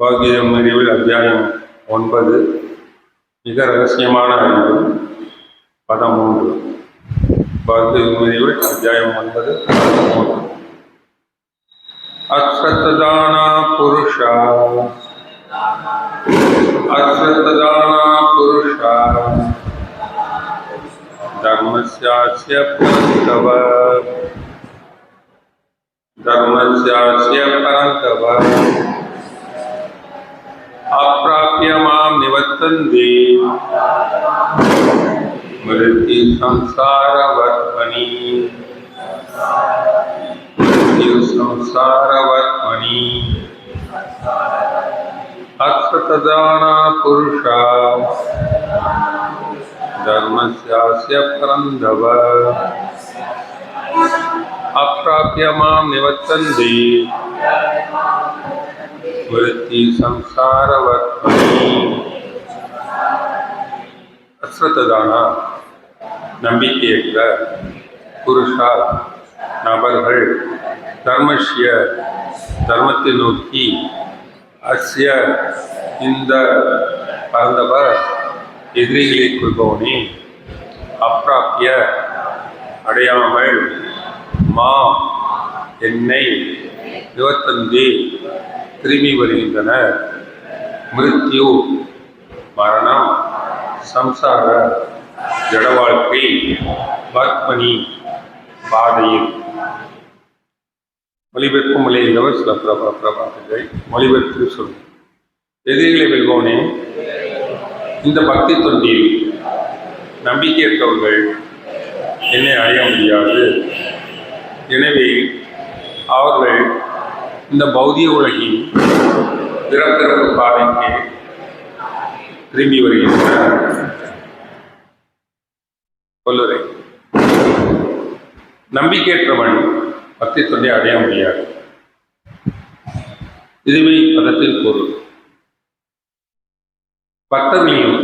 பாகியம் அறிவில் அத்தியாயம் ஒன்பது மிக ரகசியமான அறிவு பதம் மூன்று பாகியம் அறிவில் அத்தியாயம் ஒன்பது பதம் மூன்று அஸ்ரத்ததானா புருஷா அஸ்ரத்ததானா புருஷா धर्मस्यास्य परन्तव धर्मस्यास्य परन्तव अप्राप्य मां निवर्तन्ते मृत्यु संसारवर्त्मनि मृत्यु संसारवर्त्मनि अत्र तदाना पुरुषा धर्मस्यास्य परन्दव अप्राप्य मां निवर्तन्ते वृत्ति संसारवर्त्मनि அஸ்ரத்ததானா நம்பிக்கையற்ற புருஷா நபர்கள் தர்மஷ்ய தர்மத்தை நோக்கி அஸ்ய இந்த பரந்தவர் எதிரிகளை கொள்பவனே அப்பிராப்பிய அடையாமல் மா என்னை நிவர்த்தந்தி திரும்பி வருகின்றனர் மிருத்யு மரணம் சம்சார ஜட வாழ்க்கை பத்மனி பாதையில். மொழிபெயர்க்கும் மொழியிலவர் சில பிரபா பிரபாகர்கள் மொழிபெயர்த்து சொல்லும் எதிரிகளை வெல்பவனே இந்த பக்தி தொண்டில் நம்பிக்கையற்றவர்கள் என்னை அடைய முடியாது. எனவே அவர்கள் இந்த பௌதிய உலகின் பிறப்பிறப்பு பாதைக்கு திரும்பி வருகின்றனர். சொல்லுரை நம்பிக்கையற்றவன் பக்தி தொண்டை அடைய முடியாது. இதுவே பதத்தின் பொருள். பக்தர்களையும்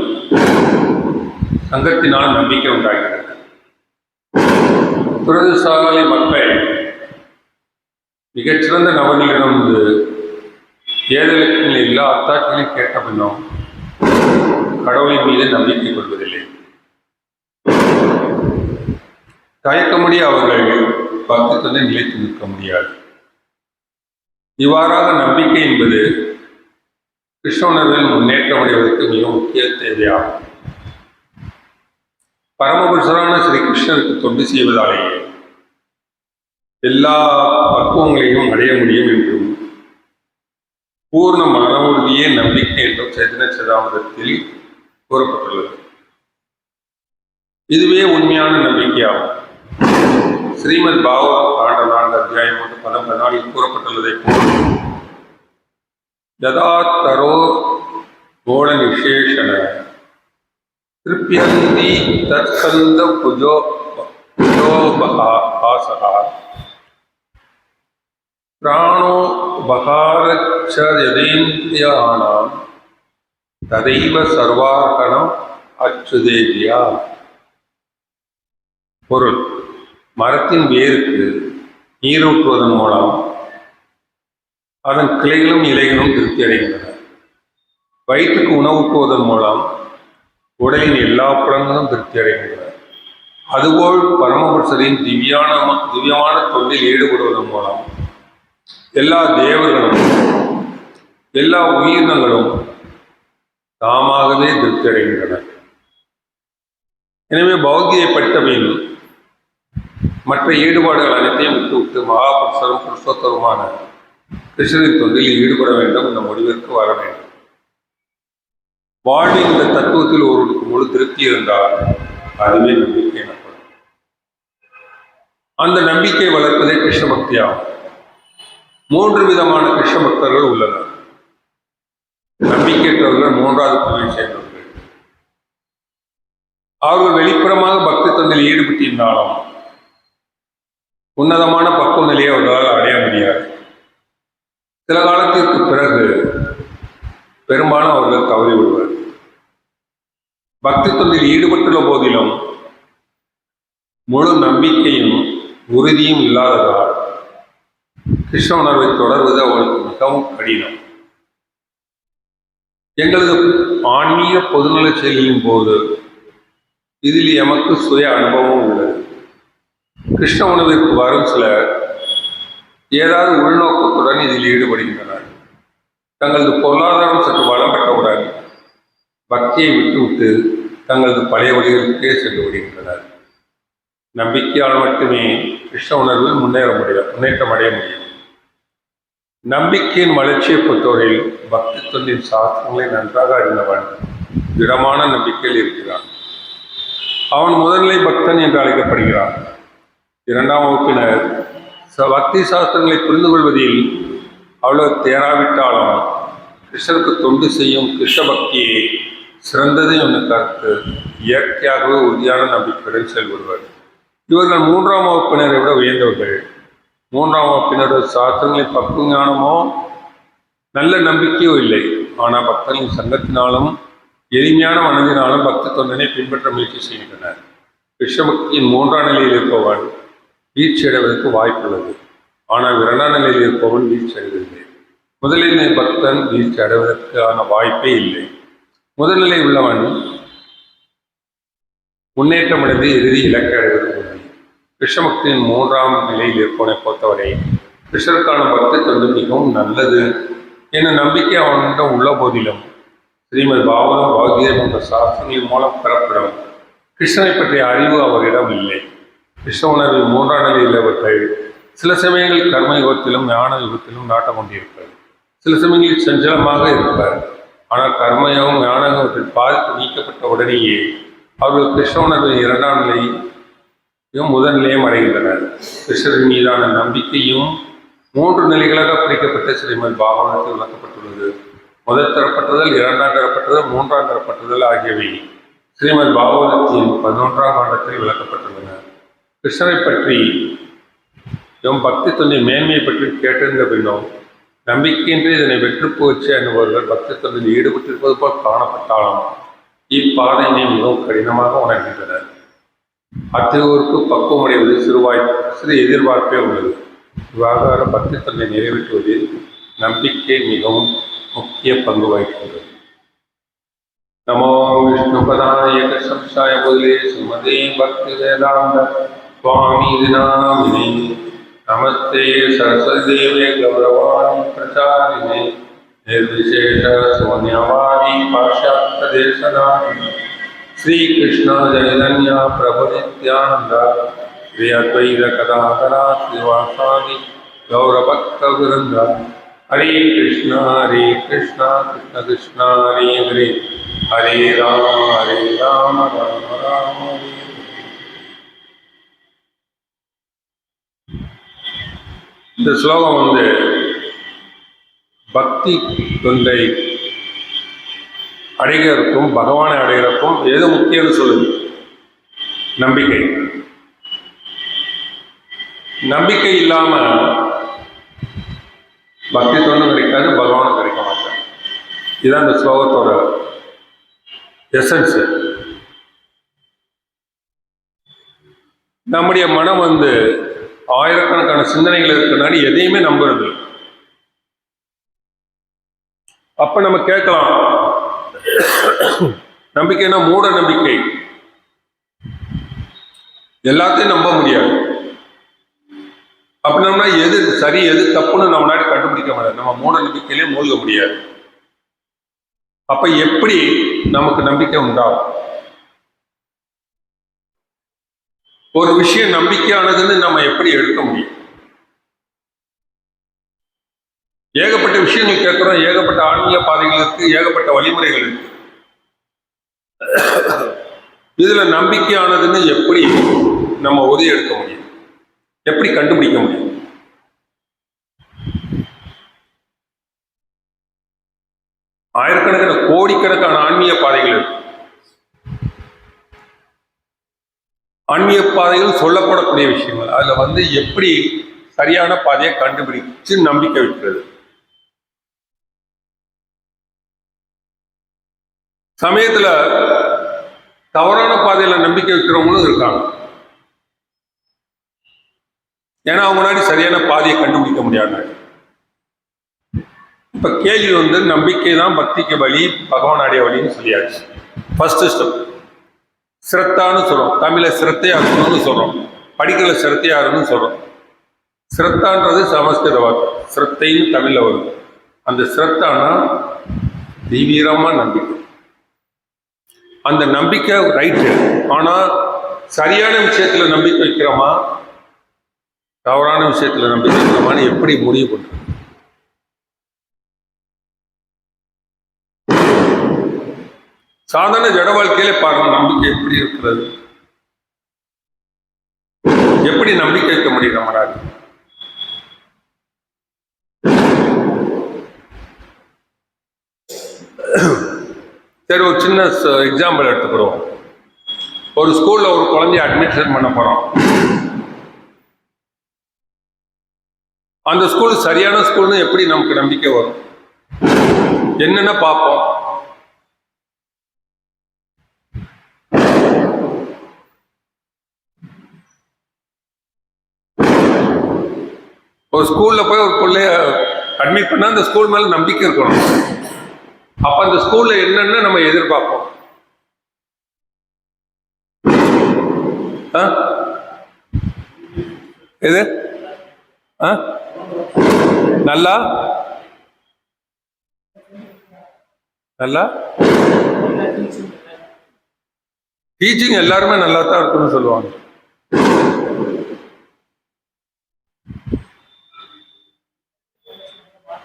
சங்கத்தினால் நம்பிக்கை உண்டாகிறது. பிரதிசாலை மக்கள் மிகச்சிறந்த நபர்களிடம் வந்து ஏதலுக்கு எல்லா அத்தாட்சிகளையும் கேட்ட பின்னும் கடவுளின் மீது நம்பிக்கை கொள்வதில்லை. தயக்கமுடி அவர்கள் பக்தி நிலைத்து நிற்க முடியாது. இவ்வாறாக நம்பிக்கை என்பது கிருஷ்ண உணர்வில் முன்னேற்றம் அடைவதற்கு மிக முக்கிய தேவையாகும். பரமபுருஷரான ஸ்ரீ கிருஷ்ணருக்கு தொண்டு செய்வதாலேயே எல்லா பக்குவங்களையும் அடைய முடியும் என்றும் பூர்ண மனவுறுதியே நம்பிக்கை என்றும் சைதன்ய சதாமதத்தில் கூறப்பட்டுள்ளது. இதுவே உண்மையான நம்பிக்கையாகும். ஸ்ரீமத் பாகவத் ஆண்ட நான்கு அத்தியாயம் ஒன்று பதம் பதினாலில் கூறப்பட்டுள்ளதை போல் யதா தரோ கோண விசேஷன திருப்பியந்தி தற்கந்த புஜோ புஜோபகா ஆசகா பிராணோ உபகாரச்சதேந்திரியானாம் ததைவ சர்வாகணம் அச்சுதேவியா பொருள் மரத்தின் வேருக்கு நீர் நீரூற்றுவதன் மூலம் அதன் கிளைகளும் இலைகளும் திருப்தி அடைகின்றன வயிற்றுக்கு உணவு உணவுக்குவதன் மூலம் உடலின் எல்லா புலங்களும் திருப்தி அடைகின்றன அதுபோல் பரமபுருஷரின் திவ்யான திவ்யமான தொண்டில் ஈடுபடுவதன் மூலம் எல்லா தேவர்களும் எல்லா உயிரினங்களும் தாமாகவே திருப்தி அடைகின்றன எனவே பௌத்தியை படித்தபின் மற்ற ஈடுபாடுகள் அனைத்தையும் விட்டுவிட்டு மகாபுருஷரும் புருஷோத்தருமான கிருஷ்ணரின் தொண்டில் ஈடுபட வேண்டும் இந்த முடிவிற்கு வர வேண்டும். வாழ்வில் இந்த தத்துவத்தில் ஒருவருக்கு முழு திருப்தி இருந்தால் அதுவே நம்பிக்கை எனப்படும். அந்த நம்பிக்கை வளர்ப்பதே கிருஷ்ண பக்தியாகும். மூன்று விதமான கிருஷ்ண பக்தர்கள் உள்ளனர். நம்பிக்கையற்றவர்கள் மூன்றாவது குழுவை சேர்ந்தவர்கள் அவர்கள் வெளிப்புறமாக பக்தி தொண்டில் ஈடுபட்டிருந்தாலும் உன்னதமான பக்குவ நிலையை அவர்களால் அடைய முடியாது. சில காலத்திற்கு பிறகு பெரும்பாலும் அவர்கள் தவறி விடுவர். பக்தி தொண்டில் ஈடுபட்டுள்ள போதிலும் முழு நம்பிக்கையும் உறுதியும் இல்லாததால் கிருஷ்ண உணர்வை தொடர்வது அவளுக்கு மிகவும் கடினம். எங்களது ஆன்மீக பொதுநல செயலின் போது இதில் எமக்கு சுய அனுபவம் உள்ளது. கிருஷ்ண உணவிற்கு வரும் சிலர் ஏதாவது உள்நோக்கத்துடன் இதில் ஈடுபடுகின்றனர். தங்களது பொருளாதாரம் சற்று வளம் பெற்றவுடன் பக்தியை விட்டுவிட்டு தங்களது பழைய வழிகளுக்கே சென்று விடுகின்றனர். நம்பிக்கையால் மட்டுமே கிருஷ்ண உணர்வில் முன்னேற முடியும் முன்னேற்றம் அடைய முடியும் நம்பிக்கையின் வளர்ச்சியை பொறுத்தவரையில் பக்தி தொண்டின் சாஸ்திரங்களை நன்றாக அறிந்தவன் திடமான நம்பிக்கையில் இருக்கிறான். அவன் முதல்நிலை பக்தன் என்று அழைக்கப்படுகிறான். இரண்டாம் வகுப்பினர் ச- பக்தி சாஸ்திரங்களை புரிந்து கொள்வதில் அவ்வளவு தேராவிட்டாலும் கிருஷ்ணருக்கு தொண்டு செய்யும் கிருஷ்ண பக்தியை சிறந்தது என்று கருத்து இயற்கையாகவே உறுதியான நம்பிக்கையுடன் செயல்படுவார். இவர்கள் மூன்றாம் வகுப்பினரை விட உயர்ந்தவர்கள்? மூன்றாம் வகுப்பினர் சாஸ்திரங்களை பக்கு ஞானமோ நல்ல நம்பிக்கையோ இல்லை. ஆனால் பக்தர்களின் சங்கத்தினாலும் எளிமையான மனதினாலும் பக்த தொண்டனை பின்பற்ற முயற்சி செய்கின்றனர். கிருஷ்ணபக்தியின் மூன்றாம் நிலையில் இருப்பவன் வீழ்ச்சி அடைவதற்கு வாய்ப்புள்ளது. ஆனால் இரண்டாம் நிலையில் இருப்பவன் வீழ்ச்சி அடைவதில்லை. முதலிலை பக்தன் வீழ்ச்சி அடைவதற்கான வாய்ப்பே இல்லை. முதல்நிலை உள்ளவன் முன்னேற்றம் அடைந்து இறுதி இலக்கை அடைவது உறுதி கிருஷ்ணபக்தியின் மூன்றாம் நிலையில் இருப்பவனை பொறுத்தவரை கிருஷ்ணருக்கான பக்தி வந்து மிகவும் நல்லது என நம்பிக்கை அவனிடம் உள்ள போதிலும் ஸ்ரீமத் பாவனம் பாகியம் என்ற சாஸ்திரங்களின் மூலம் பெறப்படும் கிருஷ்ணனை பற்றிய அறிவு அவரிடம் இல்லை. கிருஷ்ண உணர்வில் மூன்றாம் நிலையில் அவர்கள் சில சமயங்கள் கர்ம யுகத்திலும் ஞான யுகத்திலும் நாட்டம் கொண்டிருப்பார். சில சமயங்களில் சஞ்சலமாக இருப்பார். ஆனால் கர்மயோகம் ஞான பாதிப்பு நீக்கப்பட்ட உடனேயே அவர்கள் கிருஷ்ண உணர்வின் இரண்டாம் நிலை முதல் நிலையம் அடைகின்றனர். கிருஷ்ணரின் மீதான நம்பிக்கையும் மூன்று நிலைகளாக பிரிக்கப்பட்ட ஸ்ரீமத் பாகவதத்தில் விளக்கப்பட்டுள்ளது. முதல் தரப்பட்டதல் இரண்டாம் தரப்பட்டதல் மூன்றாம் தரப்பட்டதல் ஆகியவை ஸ்ரீமத் பாகவதத்தின் பதினொன்றாம் ஆண்டத்தில் விளக்கப்பட்டுள்ளன. கிருஷ்ணரை பற்றி எம் பக்தி தொண்டின் மேன்மையை பற்றி கேட்டிருந்த பின்னும் நம்பிக்கையின்றி இதனை வெற்று போச்சு என்பவர்கள் பக்தி தொண்டில் ஈடுபட்டிருப்பது போல் காணப்பட்டாலும் இப்பாதையினை மிகவும் கடினமாக உணர்கின்றனர். அத்தகையோருக்கு பக்குவம் அடைவது சிறுவாய் சிறு எதிர்பார்ப்பே உள்ளது இவ்வாறு பக்தி தொண்டை நிறைவேற்றுவதில் நம்பிக்கை மிகவும் முக்கிய பங்கு வகிக்கின்றது நமோ விஷ்ணுபதாய கிருஷ்ணாய முதலே சுமதே பக்தி வேதாந்த சுவாமி தினாமினே நமஸ்தே சரஸ்வதி தேவே கௌரவாணி பிரச்சாரிணே निर्विशेष शून्यवादी पाश्चात्य देशनाथी श्री कृष्ण चैतन्य प्रभु नित्यानंद श्री अद्वैत कदाधरा श्रीवासादि गौरभक्त वृंद हरे कृष्ण हरे कृष्ण कृष्ण कृष्ण हरे हरे हरे राम हरे राम राम राम हरे हरे இந்த ஸ்லோகம் வந்து பக்தி தொண்டை அடைகிறதுக்கும் பகவானை அடைகிறதுக்கும் எது முக்கியம்னு சொல்லுது நம்பிக்கை. நம்பிக்கை இல்லாம பக்தி தொண்டு கிடைக்காது பகவானும் கிடைக்க மாட்டார். இதுதான் இந்த ஸ்லோகத்தோட எசன்ஸ் நம்முடைய மனம் வந்து ஆயிரக்கணக்கான சிந்தனைகள் இருக்கிறனால எதையுமே நம்புறது அப்ப நம்ம கேட்கலாம் நம்பிக்கைனா மூட நம்பிக்கை. எல்லாத்தையும் நம்ப முடியாது. அப்படின்னா எது சரி எது தப்புன்னு நம்ம நாடு கண்டுபிடிக்க முடியாது. நம்ம மூட நம்பிக்கையிலே மூழ்க முடியாது. அப்ப எப்படி நமக்கு நம்பிக்கை உண்டாகும்? ஒரு விஷயம் நம்பிக்கையானதுன்னு நம்ம எப்படி எடுக்க முடியும்? ஏகப்பட்ட விஷயங்கள் கேட்குறோம் ஏகப்பட்ட ஆன்மீக பாதைகள் இருக்கு ஏகப்பட்ட வழிமுறைகள் இருக்கு. இதுல நம்பிக்கையானதுன்னு எப்படி நம்ம உதவி எடுக்க முடியும்? எப்படி கண்டுபிடிக்க முடியும்? ஆயிரக்கணக்கான கோடிக்கணக்கான ஆன்மீக பாதைகள் இருக்கு. ஆன்மீக பாதைகள் சொல்லப்படக்கூடிய விஷயங்கள். அதுல வந்து எப்படி சரியான பாதையை கண்டுபிடிச்சு நம்பிக்கை வைக்கிறது? சமயத்துல தவறான பாதையில நம்பிக்கை வைக்கிறவங்களும் இருக்காங்க. ஏன்னா அவங்க முன்னாடி சரியான பாதையை கண்டுபிடிக்க முடியாது இப்ப கேள்வி வந்து நம்பிக்கை தான் பக்திக்கு வழி பகவான் அடைய வழின்னு சொல்லியாச்சு. ஃபர்ஸ்ட் ஸ்டெப் சிரத்தான்னு சொல்றோம். தமிழ சிரத்தையா இருக்கணும்னு சொல்றோம். படிக்கல சிரத்தையா இருக்கணும்னு சொல்றோம். சிரத்தான்றது சமஸ்கிருத வார்த்தை சிரத்தைன்னு தமிழ்ல வரும். அந்த சிரத்தானா தீவிரமா நம்பிக்கை. அந்த நம்பிக்கை ரைட்டு ஆனா சரியான விஷயத்துல நம்பிக்கை வைக்கிறோமா? தவறான விஷயத்துல நம்பிக்கை வைக்கிறோமான்னு எப்படி முடிவு பண்ணுறது சாதாரண ஜட வாழ்க்கையில பாருங்க நம்பிக்கை எப்படி இருக்கிறது? எப்படி நம்பிக்கை வைக்க முடியும் நம்மளால? சரி ஒரு சின்ன எக்ஸாம்பிள் எடுத்துக்கிறோம் ஒரு ஸ்கூல்ல ஒரு குழந்தைய அட்மிஷன் பண்ண போறோம். அந்த ஸ்கூல் சரியான ஸ்கூல்னு எப்படி நமக்கு நம்பிக்கை வரும்? என்னென்ன பார்ப்போம்? ஒரு ஸ்கூல்ல போய் ஒரு பிள்ளைய அட்மிட் பண்ணா அந்த ஸ்கூல் மேல நம்பிக்கை இருக்கணும். அப்ப அந்த ஸ்கூல்ல என்னென்ன நம்ம எதிர்பார்ப்போம். எது? நல்லா? நல்லா? டீச்சிங் எல்லாருமே நல்லா தான் இருக்குன்னு சொல்லுவாங்க.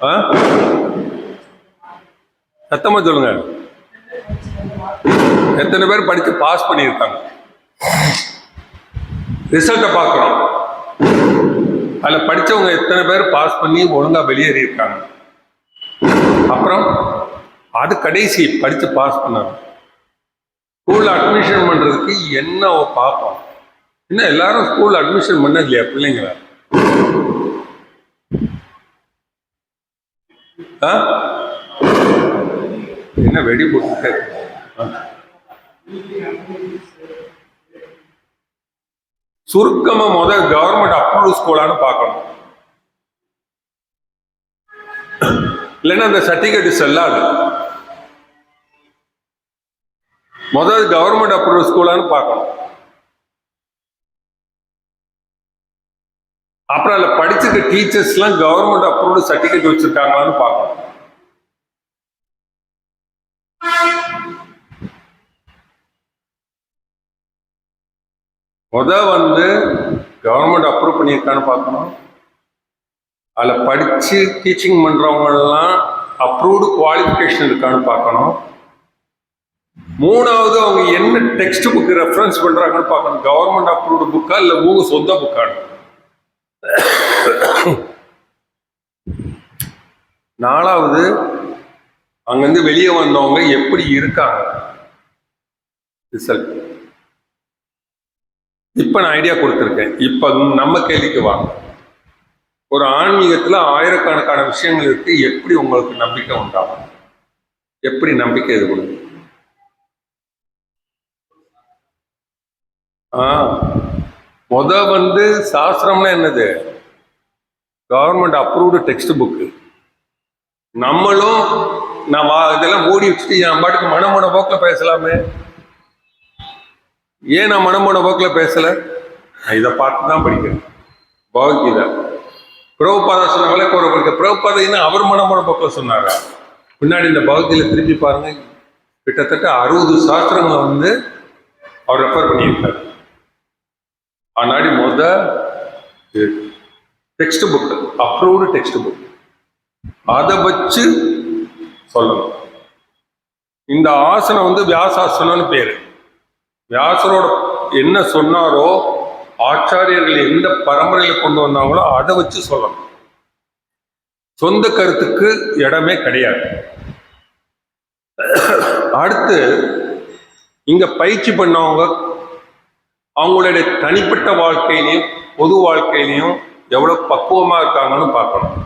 ஆ? சத்தமா சொல்லுங்க. எத்தனை பேர் படிச்சு பாஸ் பண்ணியிருக்காங்க? ரிசல்ட்டை பார்க்குறோம் அதில் படிச்சவங்க எத்தனை பேர் பாஸ் பண்ணி ஒழுங்கா வெளியேறியிருக்காங்க அப்புறம் அது கடைசி படிச்சு பாஸ் பண்ணாங்க. ஸ்கூல்ல அட்மிஷன் பண்றதுக்கு என்ன பார்ப்போம். என்ன எல்லாரும் ஸ்கூல்ல அட்மிஷன் பண்ண இல்லையா பிள்ளைங்கள? ஆ? என்ன வெடி போட்டு சுருக்கமா முதல் கவர்மெண்ட் அப்ரூவ் ஸ்கூலான்னு பார்க்கணும். இல்லைன்னா அந்த சர்டிபிகேட் செல்லாது முதல் கவர்மெண்ட் அப்ரூவ் ஸ்கூலான்னு பார்க்கணும். அப்புறம் அதில் படிச்சிருக்க டீச்சர்ஸ்லாம் கவர்மெண்ட் அப்ரூவ்டு சர்டிஃபிகேட் வச்சுருக்காங்களான்னு பார்க்கணும். முத வந்து கவர்மெண்ட் அப்ரூவ் பண்ணியிருக்கான்னு பார்க்கணும். அதில் படித்து டீச்சிங் பண்ணுறவங்கெல்லாம் அப்ரூவ்டு குவாலிஃபிகேஷன் இருக்கான்னு பார்க்கணும். மூணாவது அவங்க என்ன டெக்ஸ்ட் புக் ரெஃபரன்ஸ் பண்ணுறாங்கன்னு பார்க்கணும். கவர்மெண்ட் அப்ரூவ்டு புக்கா இல்லை உங்க சொந்த புக்கான்னு நாலாவது அங்கேருந்து வெளியே வந்தவங்க எப்படி இருக்காங்க? ரிசல்ட் இப்போ நான் ஐடியா கொடுத்துருக்கேன். இப்போ நம்ம கேள்விக்கு வாங்க. ஒரு ஆன்மீகத்தில் ஆயிரக்கணக்கான விஷயங்கள் இருக்கு. எப்படி உங்களுக்கு நம்பிக்கை உண்டாகும்? எப்படி நம்பிக்கை இது கொடுக்கும்? ஆ. முத வந்து சாஸ்திரம்னா என்னது? கவர்மெண்ட் அப்ரூவ்டு டெக்ஸ்ட் புக்கு நம்மளும் நான் இதெல்லாம் மூடி வச்சுட்டு என் பாட்டுக்கு மன போக்கில் பேசலாமே. ஏன் நான் மனமோட போக்கில் பேசலை? நான் இதை பார்த்து தான் படிக்கிறேன். பகவத்கீதை. பிரபுபாதா சொன்னாங்களே விளக்க ஒரு படிக்க பிரபுபாதைன்னு அவர் மனமோட போக்கில் சொன்னாரா? பின்னாடி இந்த பகவத்கீதை திருப்பி பாருங்க. கிட்டத்தட்ட அறுபது சாஸ்திரங்களை வந்து அவர் ரெஃபர் பண்ணியிருக்காரு. ஆனாடி மொத text book approved text book அதை வச்சு சொல்லணும். இந்த ஆசனம் வந்து வியாசாசனம்னு பேரு. வியாசரோட என்ன சொன்னாரோ ஆச்சாரியர்கள் எந்த பரம்பரையில கொண்டு வந்தாங்களோ அதை வச்சு சொல்லணும். சொந்த கருத்துக்கு இடமே கிடையாது. அடுத்து இங்க பயிற்சி பண்ணவங்க அவங்களுடைய தனிப்பட்ட வாழ்க்கையிலையும் பொது வாழ்க்கையிலையும் எவ்வளவு பக்குவமா இருக்காங்கன்னு பார்க்கணும்.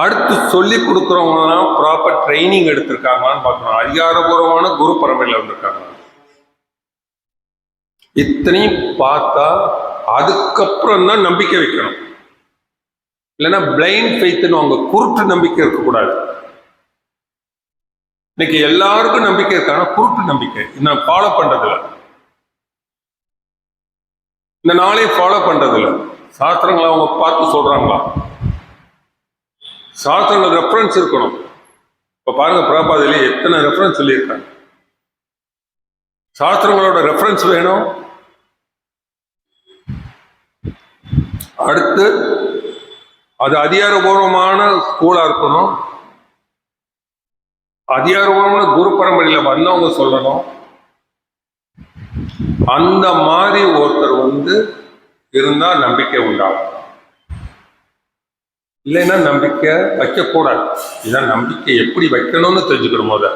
அடுத்து சொல்லி கொடுக்குறவங்கன்னா ப்ராப்பர் ட்ரைனிங் எடுத்திருக்காங்களான்னு பார்க்கணும். அதிகாரபூர்வமான குரு பரம்பரையில் வந்திருக்காங்க. இத்தனையும் பார்த்தா அதுக்கப்புறம் தான் நம்பிக்கை வைக்கணும். இல்லைன்னா பிளைண்ட் ஃபெய்த்னு அவங்க குருட்டு நம்பிக்கை இருக்கக்கூடாது. இன்னைக்கு எல்லாருக்கும் நம்பிக்கை இருக்கான குருட்டு நம்பிக்கை. நான் ஃபாலோ பண்றதில்ல. இந்த நாளையும் ஃபாலோ பண்றதில்ல. சாஸ்திரங்களை அவங்க பார்த்து சொல்றாங்களா? சாஸ்திரங்கள் ரெஃபரன்ஸ் இருக்கணும். இப்போ பாருங்க பிரபாதிலே எத்தனை ரெஃபரன்ஸ் சொல்லியிருக்காங்க. சாஸ்திரங்களோட ரெஃபரன்ஸ் வேணும். அடுத்து அது அதிகாரபூர்வமான ஸ்கூலா இருக்கணும். அதிகாரபூர்வமான குரு பரம்பரையில் வந்தவங்க சொல்லணும். அந்த மாதிரி ஒருத்தர் வந்து இருந்தால் நம்பிக்கை உண்டாகும். இல்லைன்னா நம்பிக்கை வைக்கக்கூடாது. இதான் நம்பிக்கை எப்படி வைக்கணும்னு தெரிஞ்சுக்கணும் போத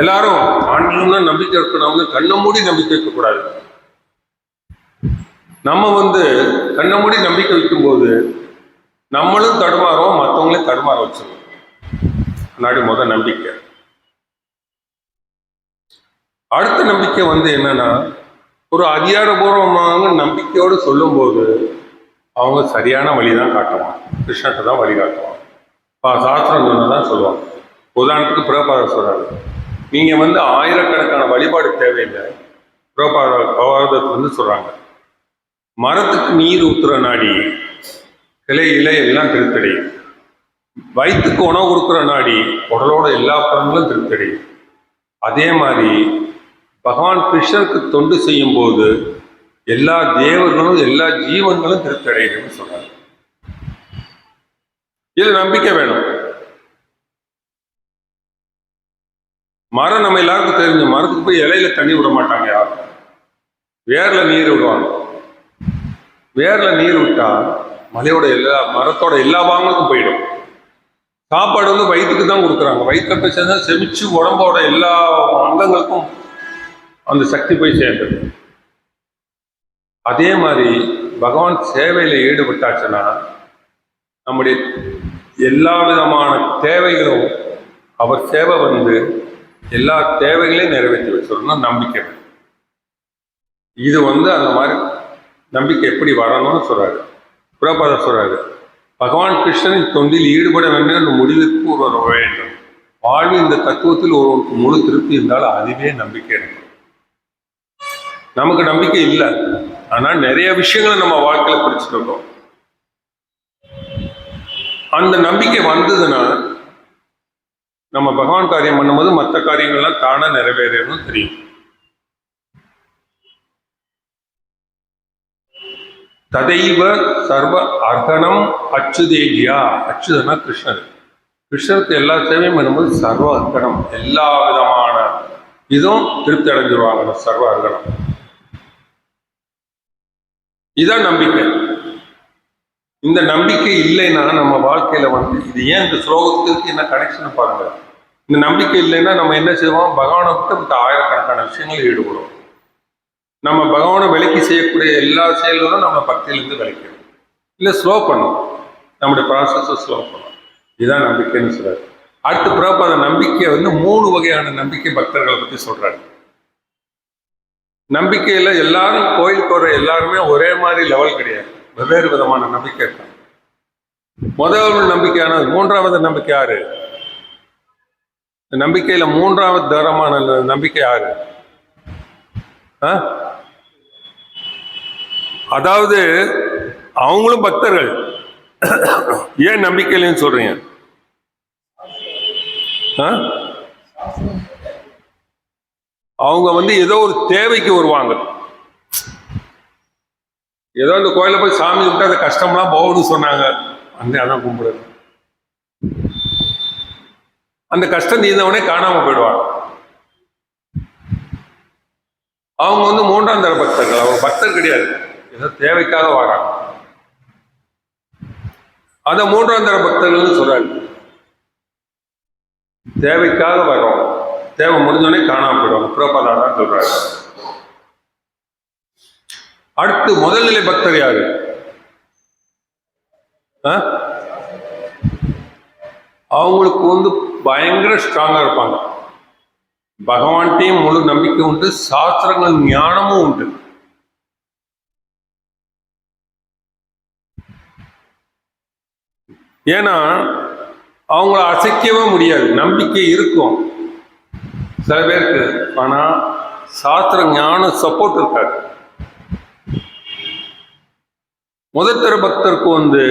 எல்லாரும் ஆன்மீகம்னா நம்பிக்கை இருக்கணும்னு கண்ணை மூடி நம்பிக்கை வைக்கக்கூடாது. நம்ம வந்து கண்ணை மூடி நம்பிக்கை வைக்கும்போது நம்மளும் தடுமாறும் மற்றவங்களையும் தடுமாற வச்சிருக்கோம் முன்னாடி முத நம்பிக்கை. அடுத்த நம்பிக்கை வந்து என்னன்னா ஒரு அதிகாரபூர்வமாக நம்பிக்கையோடு சொல்லும்போது அவங்க சரியான வழி தான் காட்டுவாங்க. கிருஷ்ணத்தை தான் வழி காட்டுவாங்க. இப்போ சாஸ்திரம் சொன்னதான் சொல்லுவாங்க. உதாரணத்துக்கு பிரபாதர் சொல்கிறாரு நீங்கள் வந்து ஆயிரக்கணக்கான வழிபாடு தேவையில்லை. பிரபாத பகவதத்தில் வந்து சொல்கிறாங்க மரத்துக்கு நீர் ஊற்றுற நாடி கிளை இலை எல்லாம் திருத்தடையும் வயிற்றுக்கு உணவு கொடுக்குற நாடி உடலோட எல்லா பலன்களும் திருப்தியடையும் அதே மாதிரி பகவான் கிருஷ்ணருக்கு தொண்டு செய்யும் போது எல்லா தேவர்களும் எல்லா ஜீவன்களும் திருப்தி அடையணும்னு சொல்றாரு. இது நம்பிக்கை வேணும். மரம் நம்ம எல்லாருக்கும் தெரிஞ்ச மரத்துக்கு போய் இலையில தண்ணி விட மாட்டாங்க யாரும். வேர்ல நீர் விடுவாங்க. வேர்ல நீர் விட்டா மலையோட எல்லா மரத்தோட எல்லா பாகங்களுக்கும் போயிடும். சாப்பாடு வந்து வயிற்றுக்கு தான் கொடுக்குறாங்க. வயிற்று போய் சேர்ந்தா செமிச்சு உடம்போட எல்லா அங்கங்களுக்கும் அந்த சக்தி போய் சேர்ந்துடும். அதே மாதிரி பகவான் சேவையில் ஈடுபட்டாச்சுன்னா நம்முடைய எல்லா விதமான தேவைகளும் அவர் சேவை வந்து எல்லா தேவைகளையும் நிறைவேற்றி வச்சிடணும்னா நம்பிக்கை இது வந்து அந்த மாதிரி நம்பிக்கை எப்படி வரணும்னு சொல்றாரு. புறப்பாதர் சொல்றாரு பகவான் கிருஷ்ணனின் தொண்டில் ஈடுபட வேண்டும் என்ற முடிவுக்கு ஒருவர் வர வேண்டும். வாழ்வு இந்த தத்துவத்தில் ஒருவருக்கு முழு திருப்தி இருந்தால் அதுவே நம்பிக்கை இருக்கும் நமக்கு நம்பிக்கை இல்லை. ஆனால் நிறைய விஷயங்களை நம்ம வாழ்க்கையில பிடிச்சிட்டு இருக்கோம். அந்த நம்பிக்கை வந்ததுன்னா நம்ம பகவான் காரியம் பண்ணும்போது மற்ற காரியங்கள்லாம் தானா நிறைவேறணும்னு தெரியும். ததைவ சர்வ அர்த்தனம் அச்சுதேகியா. அச்சுதனா கிருஷ்ணர். கிருஷ்ணருக்கு எல்லா சேவையும் பண்ணும்போது சர்வ அர்த்தனம் எல்லா விதமான இதுவும் திருப்தி அடைஞ்சிருவாங்க சர்வ அர்த்தனம் இதான் நம்பிக்கை. இந்த நம்பிக்கை இல்லைன்னா நம்ம வாழ்க்கையில வந்து இது ஏன் இந்த ஸ்லோகத்துக்கு என்ன கனெக்ஷன் பாருங்க. இந்த நம்பிக்கை இல்லைன்னா நம்ம என்ன செய்வோம்? பகவானை விட்டு மத்த ஆயிரக்கணக்கான விஷயங்கள் ஈடுபடும் நம்ம பகவானை விலைக்கு செய்யக்கூடிய எல்லா செயல்களும் நம்ம பக்தியிலிருந்து விளைக்கணும் இல்லை ஸ்லோ பண்ணும். நம்முடைய ப்ராசஸை ஸ்லோ பண்ணும். இதுதான் நம்பிக்கைன்னு சொல்றாரு. அடுத்து அந்த நம்பிக்கை வந்து மூணு வகையான நம்பிக்கை பக்தர்களை பத்தி சொல்றாரு. நம்பிக்கையில எல்லாரும் கோயிலுக்கு வர எல்லாருமே ஒரே மாதிரி லெவல் கிடையாது. வெவ்வேறு விதமான நம்பிக்கை இருக்காங்க முதல் நம்பிக்கையானது மூன்றாவது நம்பிக்கை யாரு? நம்பிக்கையில மூன்றாவது தரமான நம்பிக்கை யாரு? அதாவது அவங்களும் பக்தர்கள். ஏன் நம்பிக்கையிலன்னு சொல்றீங்க? ஆ? அவங்க வந்து ஏதோ ஒரு தேவைக்கு வருவாங்க. ஏதோ அந்த கோயில போய் சாமி விட்டு அந்த கஷ்டம்லாம் போகணும்னு சொன்னாங்க. அந்த அதான் கும்பிடுறது அந்த கஷ்டம் தீர்ந்தவனே காணாம போயிடுவாங்க. அவங்க வந்து மூன்றாம் தர பக்தர்கள். அவங்க பக்தர் கிடையாது. ஏதோ தேவைக்காக வராங்க. அத மூன்றாம் தர பக்தர்கள்னு சொல்றாங்க தேவைக்காக வர்றோம். தேவை முடிஞ்சோடனே காணாமல் போயிடுவாங்க புறப்பதா தான் சொல்றாங்க அடுத்து முதல்நிலை பக்தர் யாரு? அவங்களுக்கு வந்து பயங்கர ஸ்ட்ராங்கா இருப்பாங்க. பகவான்கிட்டையும் முழு நம்பிக்கை உண்டு சாஸ்திரங்கள் ஞானமும் உண்டு. ஏன்னா அவங்கள அசைக்கவே முடியாது. நம்பிக்கை இருக்கும். சில பேருக்கு ஆனா சாஸ்திர ஞானம் சப்போர்ட் இருக்காது. முதத்தர பக்தருக்கு வந்து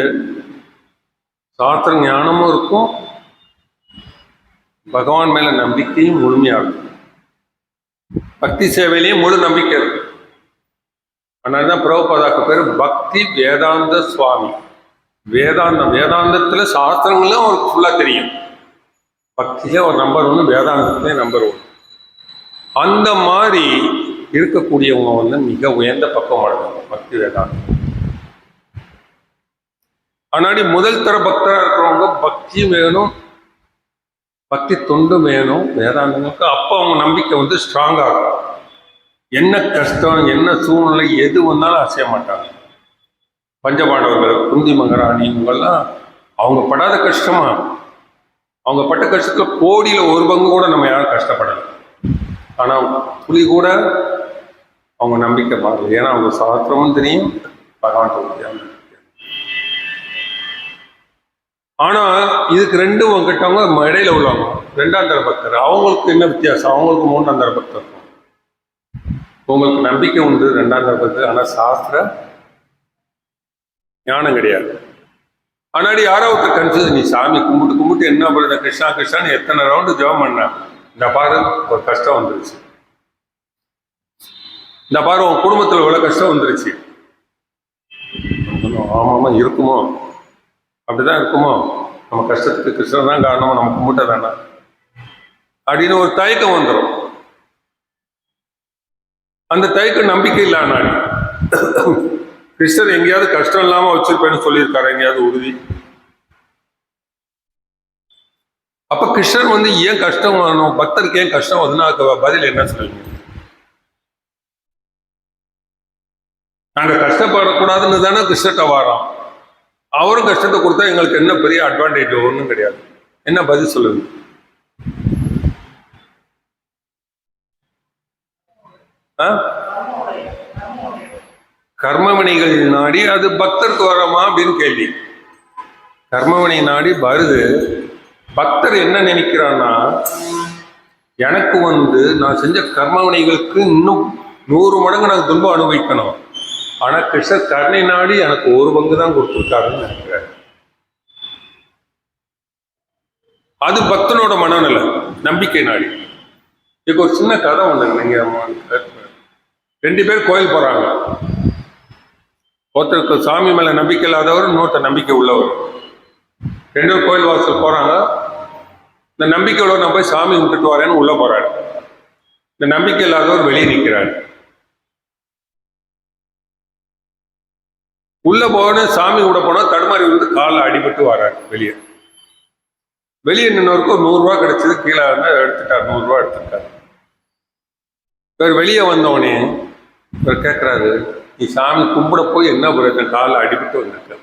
சாஸ்திர ஞானமும் இருக்கும். பகவான் மேல நம்பிக்கையும் முழுமையா இருக்கும். பக்தி சேவையிலையும் முழு நம்பிக்கை இருக்கும். அதனால தான் பிரபுபாதாக்கு பேர் பக்தி வேதாந்த சுவாமி. வேதாந்தம் வேதாந்தத்துல சாஸ்திரங்களும் அவருக்கு ஃபுல்லா தெரியும். பக்தியில ஒரு நம்பர் ஒன்று வேதாந்தத்திலே நம்பர் ஒன்று அந்த மாதிரி இருக்கக்கூடியவங்க வந்து மிக உயர்ந்த பக்கம் அடைவாங்க பக்தி வேதாந்தம் ஆனாடி முதல் தர பக்தராக இருக்கிறவங்க பக்தியும் வேணும் பக்தி தொண்டும் வேணும் வேதாந்தங்களுக்கு. அப்போ அவங்க நம்பிக்கை வந்து ஸ்ட்ராங்கா இருக்கும். என்ன கஷ்டம் என்ன சூழ்நிலை எது வந்தாலும் அசைய மாட்டாங்க. பஞ்சபாண்டவர்கள் குந்தி மகராணி இவங்கெல்லாம் அவங்க படாத கஷ்டமா. அவங்க பட்ட கஷ்டத்துல கோடியில ஒரு பங்கு கூட நம்ம யாரும் கஷ்டப்படலை. ஆனா புலி கூட அவங்க நம்பிக்கை மாறல ஏன்னா அவங்க சாஸ்திரமும் தெரியும் பகவான் தெரியும் ஆனா இதுக்கு ரெண்டும் கிட்டவங்க இடையில உள்ளவங்க. ரெண்டாம் தர பக்தர். அவங்களுக்கு என்ன வித்தியாசம்? அவங்களுக்கு மூன்றாம் தர பக்தர். உங்களுக்கு நம்பிக்கை உண்டு ரெண்டாம் தர பக்தர். ஆனா சாஸ்திர ஞானம் கிடையாது. ஆனாடி யாரோ ஒருத்தர் கன்ஃபியூஸ் நீ சாமி கும்பிட்டு கும்பிட்டு என்ன பண்ண கிருஷ்ணா கிருஷ்ணான்னு எத்தனை ரவுண்டு ஜெபம் பண்ண? இந்த பாரு ஒரு கஷ்டம் வந்துருச்சு. இந்த பாரு உன் குடும்பத்தில் இவ்வளோ கஷ்டம் வந்துருச்சு. ஆமாமா இருக்குமோ? அப்படிதான் இருக்குமோ? நம்ம கஷ்டத்துக்கு கிருஷ்ணன் தான் காரணம் நம்ம கும்பிட்ட தானா? அப்படின்னு ஒரு தயக்கம் வந்துடும் அந்த தயக்கம் நம்பிக்கை இல்லை நான் கிருஷ்ணர் எங்கேயாவது கஷ்டம் இல்லாம வச்சிருப்பேன்னு சொல்லியிருக்காரு எங்கேயாவது உறுதி. அப்ப கிருஷ்ணர் வந்து ஏன் கஷ்டம் வரணும் பக்தருக்கு ஏன் கஷ்டம் வருதுன்னா அதுக்கு பதில் என்ன சொல்லுவீங்க நாங்க கஷ்டப்படக்கூடாதுன்னு தானே கிருஷ்ணர்கிட்ட வாரோம். அவரும் கஷ்டத்தை கொடுத்தா எங்களுக்கு என்ன பெரிய அட்வான்டேஜ் ஒன்றும் கிடையாது. என்ன பதில் சொல்லுங்க ஆ? கர்மவினைகள் நாடி அது பக்தருக்கு வரமா அப்படின்னு கேள்வி. கர்மவினை நாடி வருது. பக்தர் என்ன நினைக்கிறான்னா எனக்கு வந்து நான் செஞ்ச கர்மவினைகளுக்கு இன்னும் நூறு மடங்கு நான் துன்பம் அனுபவிக்கணும். ஆனா கிருஷ்ணர் கருணை நாடி எனக்கு ஒரு பங்கு தான் கொடுத்துருக்காருன்னு நினைக்கிறார். அது பக்தனோட மனநிலை நம்பிக்கை நாடி இப்போ ஒரு சின்ன கதை ஒன்று நீங்க ரெண்டு பேர் கோயில் போறாங்க. ஒருத்தருக்கு சாமி மேல நம்பிக்கை இல்லாதவர் இன்னொருத்தர் நம்பிக்கை உள்ளவர். ரெண்டு பேரும் கோயில் வாசல் போறாங்க. இந்த நம்பிக்கையோட நான் போய் சாமி விட்டுட்டு வரேன்னு உள்ளே போறாரு. இந்த நம்பிக்கை இல்லாதவர் வெளியே நிற்கிறார் உள்ள போன சாமி கூட போனா தடுமாறி வந்து காலில் அடிபட்டு வர்றாரு வெளியே. வெளியே நின்னவருக்கு ஒரு நூறுரூவா கிடைச்சது கீழே வந்து எடுத்துட்டார் நூறுரூவா எடுத்துட்டார். இவர் வெளியே வந்தவனே இவர் கேட்குறாரு நீ சாமி கும்பிட போய் என்ன பிரச்சனை காலில் அடிபட்டு வந்திருக்க.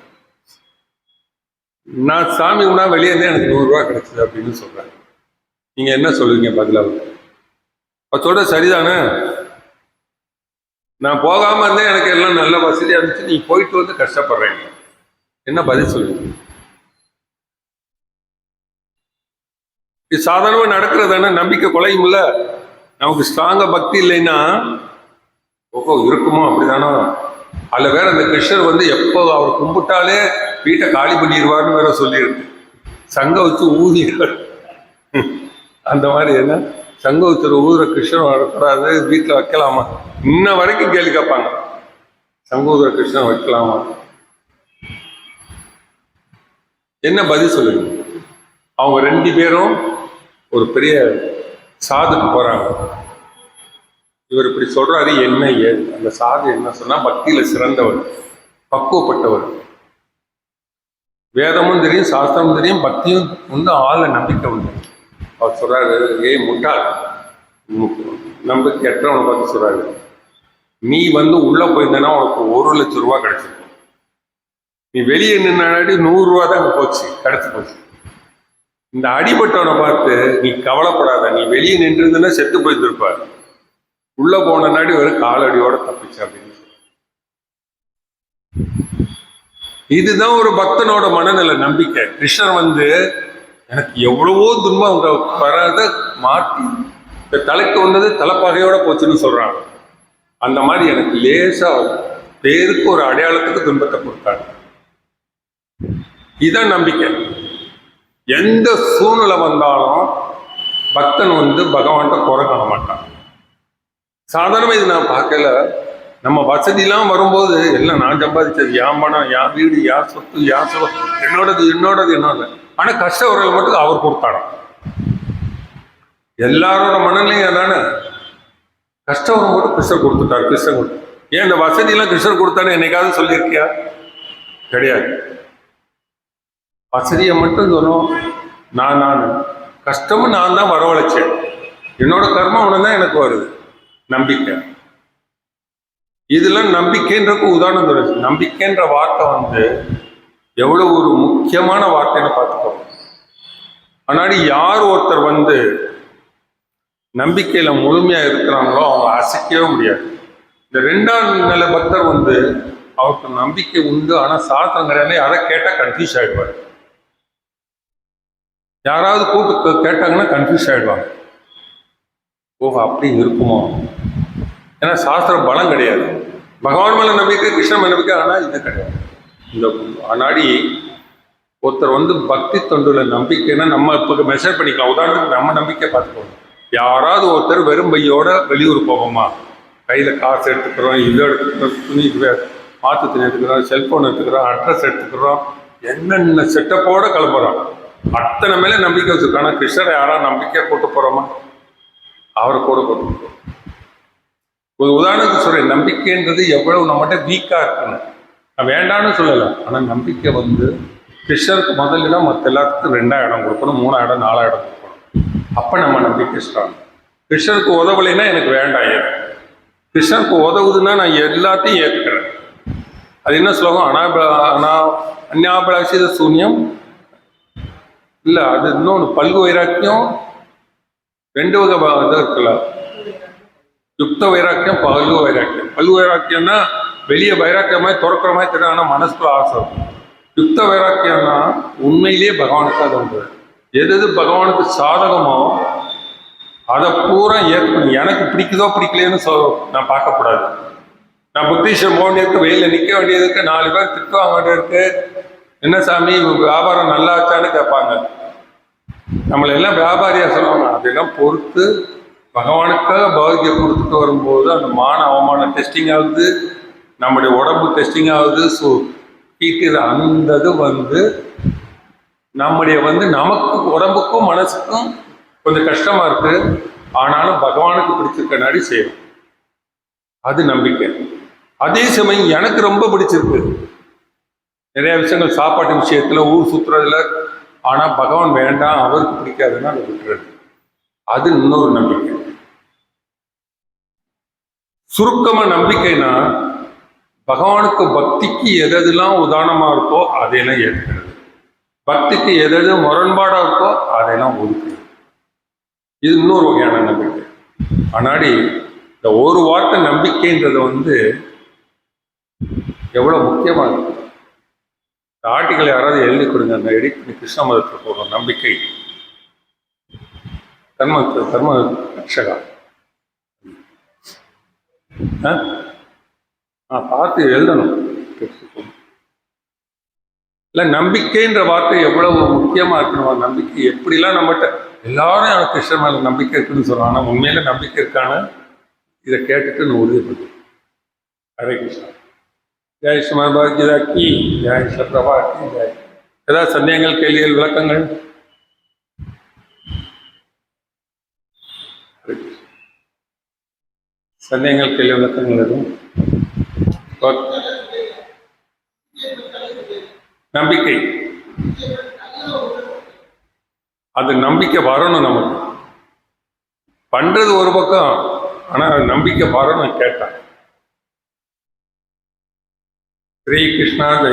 நான் சாமி கும்பிடா வெளியே இருந்தே எனக்கு நூறுரூவா கிடைச்சிது அப்படின்னு சொல்கிறேன் நீங்க என்ன சொல்லுவீங்க பதிலாக அவர் சொல்கிற சரிதானே? நான் போகாம இருந்தேன் எனக்கு எல்லாம் நல்ல வசதியா இருந்துச்சு. நீ போயிட்டு வந்து கஷ்டப்படுறீங்க என்ன பதில் சொல்லுங்க இது சாதாரணமா நடக்கிறதானே நம்பிக்கை குலையும்ல? நமக்கு ஸ்ட்ராங்காக பக்தி இல்லைன்னா ஓஹோ இருக்குமோ? அப்படிதானோ? அதில் வேற அந்த கிருஷ்ணர் வந்து எப்போ அவர் கும்பிட்டாலே வீட்டை காலி பண்ணிடுவார்னு வேற சொல்லியிருக்கு. சங்கம் வச்சு ஊதிடுவார் அந்த மாதிரி என்ன? சங்கம் வச்சு ஊதுற கிருஷ்ணன் வரக்கூடாது வீட்டில் வைக்கலாமா? இன்ன வரைக்கும் கேள்வி கேட்பாங்க. சங்கோதர கிருஷ்ணன் வைக்கலாமா? என்ன பதில் சொல்லுங்க? அவங்க ரெண்டு பேரும் ஒரு பெரிய சாதுக்கு போறாங்க. இவர் இப்படி சொல்றாரு என்ன ஏது அந்த சாது என்ன சொன்னா பக்தியில சிறந்தவர் பக்குவப்பட்டவர். வேதமும் தெரியும் சாஸ்திரமும் தெரியும் பக்தியும் உண்டு ஆள நம்பிக்கை உண்டு. அவர் சொல்றாரு ஏய் முட்டாள். மு- நம்பிக்கை எட்டவனை பார்த்து சொல்றாரு. நீ வந்து உள்ள போயிருந்தேன்னா உனக்கு ஒரு லட்சம் ரூபா கிடைச்சிருக்கும். நீ வெளியே நின்னாடி நூறு ரூபா தான் போச்சு கிடைச்சி போச்சு. இந்த அடிபட்டவனை பார்த்து நீ கவலைப்படாத. நீ வெளியே நின்றுருந்தனா செத்து போயிருந்திருப்பாரு. உள்ள போன நாடி ஒரு காலடியோட தப்பிச்சு அப்படின்னு இதுதான் ஒரு பக்தனோட மனநிலை நம்பிக்கை. கிருஷ்ணர் வந்து எனக்கு எவ்வளவோ துன்பம் அவங்க வராத மாற்றி இந்த தலைக்கு வந்தது தலைப்பகையோட போச்சுன்னு சொல்றாங்க. அந்த மாதிரி எனக்கு லேசா பேருக்கு ஒரு அடையாளத்துக்கு துன்பத்தை கொடுத்தாங்க. இதுதான் நம்பிக்கை. எந்த சூழ்நிலை வந்தாலும் பக்தன் வந்து பகவான்கிட்ட குறை காண மாட்டான். சாதாரணமா இது நான் பார்க்கல. நம்ம வசதிலாம் வரும்போது எல்லாம் நான் சம்பாதிச்சது என் பணம் என் வீடு என் சொத்து என் சொல் என்னோடது என்னோடது என்னோட ஆனா கஷ்ட உறவு மட்டும் அவர் கொடுத்தாராம். எல்லாரோட மனநிலையும் அதானே? கஷ்டம் வரும்போது கிருஷ்ணர் கொடுத்துட்டார் கிருஷ்ணர் கொடுத்து. ஏன் இந்த வசதியெல்லாம் கிருஷ்ணர் கொடுத்தான்னு என்னைக்காவது சொல்லியிருக்கியா? கிடையாது. வசதியை மட்டும் சொன்னோம். நான் நான். கஷ்டமும் நான் தான் வரவழைச்சேன். என்னோட கர்மம் உடனே தான் எனக்கு வருது. நம்பிக்கை. இதெல்லாம் நம்பிக்கைன்றக்கு உதாரணம் தொடர்ச்சி நம்பிக்கைன்ற வார்த்தை வந்து எவ்வளவு ஒரு முக்கியமான வார்த்தைன்னு பார்த்துக்கோங்க. ஆனால் யார் ஒருத்தர் வந்து நம்பிக்கையில முழுமையா இருக்கிறாங்களோ அவங்க அசைக்கவே முடியாது. இந்த ரெண்டாம் நிலை பக்தர் வந்து அவருக்கு நம்பிக்கை உண்டு ஆனா சாத்திரம் கிடையாது. யாரை கேட்டா கன்ஃபியூஸ் ஆயிடுவார். யாராவது கூப்பிட்டு கேட்டாங்கன்னா கன்ஃபியூஸ் ஆயிடுவாங்க. ஓஹோ அப்படி இருக்குமோ? ஏன்னா சாஸ்திரம் பலம் கிடையாது. பகவான் மேல நம்பிக்கை கிருஷ்ணன் மேல நம்பிக்கை ஆனால் இது கிடையாது. இந்த அனாடி ஒருத்தர் வந்து பக்தி தொண்டுல நம்பிக்கைன்னா நம்ம இப்போ மெஷர் பண்ணிக்கலாம். உதாரணத்துக்கு நம்ம நம்பிக்கை பார்த்துக்கோங்க. யாராவது ஒருத்தர் வெறும் பையோட வெளியூர் போவோமா? கையில் காசு எடுத்துக்கிறோம் இது எடுத்துக்கிறோம் துணி மாற்று துணி எடுத்துக்கிறோம் செல்ஃபோன் எடுத்துக்கிறோம் அட்ரஸ் எடுத்துக்கிறோம். என்னென்ன செட்டப்போட கிளம்புறோம் அத்தனை மேலே நம்பிக்கை வச்சுருக்கோம் கிருஷ்ணரை யாராவது நம்பிக்கையை போட்டு போகிறோமா அவர் கூட போட்டு ஒரு உதாரணத்துக்கு சொல்றேன் நம்பிக்கைன்றது எவ்வளவு நம்மகிட்ட வீக்கா இருக்கணும் நான் வேண்டாம்னு சொல்லலை ஆனா நம்பிக்கை வந்து கிருஷ்ணருக்கு முதல் இடம் மற்ற எல்லாத்துக்கும் ரெண்டாம் இடம் கொடுக்கணும் மூணாம் இடம் நாலாம் இடம் கொடுக்கணும். அப்ப நம்ம நம்பிக்கை ஸ்ட்ராங் கிருஷ்ணருக்கு உதவலைன்னா எனக்கு வேண்டாம் ஏன்? கிருஷ்ணருக்கு உதவுதுன்னா நான் எல்லாத்தையும் ஏற்றுக்கிறேன் அது என்ன ஸ்லோகம்? அனாப அனா அந்நாபலாசித சூன்யம். இல்ல அது இன்னொன்று பல்கு வைராக்கியம் ரெண்டு வகை வ- இது இருக்குல்ல யுக்த வைராக்கியம் பல்கு வைராக்கியம். பல்கு வைராக்கியம்னா வெளியே வைராக்கியம் மாதிரி திறக்கிற மாதிரி தெரியும் ஆனால் மனசுக்குள்ள ஆசை இருக்கும். யுக்த வைராக்கியம்னா உண்மையிலேயே பகவானுக்கு அது உண்டு எது எது பகவானுக்கு சாதகமோ அதை பூரா ஏற்கணும் எனக்கு பிடிக்குதோ பிடிக்கலையேன்னு சொல் நான் பார்க்கக்கூடாது. நான் புத்தீஸ்வரன் போக வெயில நிற்க வேண்டியதுக்கு நாலு பேர் திட்டுவாங்க வேண்டியிருக்கு என்ன சாமி வியாபாரம் நல்லா ஆச்சான்னு கேட்பாங்க. நம்மளை எல்லாம் வியாபாரியா சொல்லுவாங்க அதெல்லாம் பொறுத்து பகவானுக்காக பௌத்திய கொடுத்துட்டு வரும்போது அந்த மான அவமானம் டெஸ்டிங் ஆகுது நம்முடைய உடம்பு டெஸ்டிங் ஆகுது ஸோ கீட்டுது அந்த இது வந்து நம்முடைய வந்து நமக்கு உடம்புக்கும் மனசுக்கும் கொஞ்சம் கஷ்டமா இருக்கு. ஆனாலும் பகவானுக்கு பிடிச்சிருக்க நாடி செய்யும் அது நம்பிக்கை. அதே சமயம் எனக்கு ரொம்ப பிடிச்சிருக்கு. நிறைய விஷயங்கள் சாப்பாட்டு விஷயத்துல ஊர் சுத்துறதுல ஆனா பகவான் வேண்டாம் அவருக்கு பிடிக்காதுன்னா அதை விட்டுறது. அது இன்னொரு நம்பிக்கை. சுருக்கமாக நம்பிக்கைனா பகவானுக்கு பக்திக்கு எதெல்லாம் உதாரணமா இருக்கோ அதையெல்லாம் ஏற்கிறது பக்திக்கு எதெது முரண்பாடா இருக்கோ அதையெல்லாம் ஒதுக்குறது. இது இன்னொரு வகையான நம்பிக்கை. ஆனாடி இந்த ஒரு வார்த்தை நம்பிக்கைன்றது வந்து எவ்வளவு முக்கியமானது இந்த ஆர்டிக்கல் யாராவது எழுதி கொடுங்க அந்த எடிட் பண்ணி கிருஷ்ண மதத்தில் போடுறோம் நம்பிக்கை. தர்ம தர்ம ரட்சகா. ஆ? பார்த்து எழுதணும். இல்லை நம்பிக்கைன்ற வார்த்தை எவ்வளவு முக்கியமா இருக்கணும்? நம்பிக்கை எப்படிலாம் நம்மகிட்ட எல்லாரும் எனக்கு கிருஷ்ணன் மேல நம்பிக்கை இருக்குன்னு சொல்றாங்க. ஆனால் உண்மையில நம்பிக்கை இருக்கான இதை கேட்டுட்டு நான் உறுதிப்படுது ஹரே கிருஷ்ணா. ஜெய் சுமார் பகவத்கீதா கி ஜெய் சத்ரபா கி ஜெய். ஏதாவது சந்தேகங்கள் கேள்விகள் விளக்கங்கள்? சந்தேகங்கள் கேள்வி விளக்கங்கள் எதுவும்? நம்பிக்கை. அது நம்பிக்கை வரணும் நமக்கு. பண்றது ஒரு பக்கம் ஆனா நம்பிக்கை வரணும் கேட்டான் ஸ்ரீ கிருஷ்ணா ஜெய்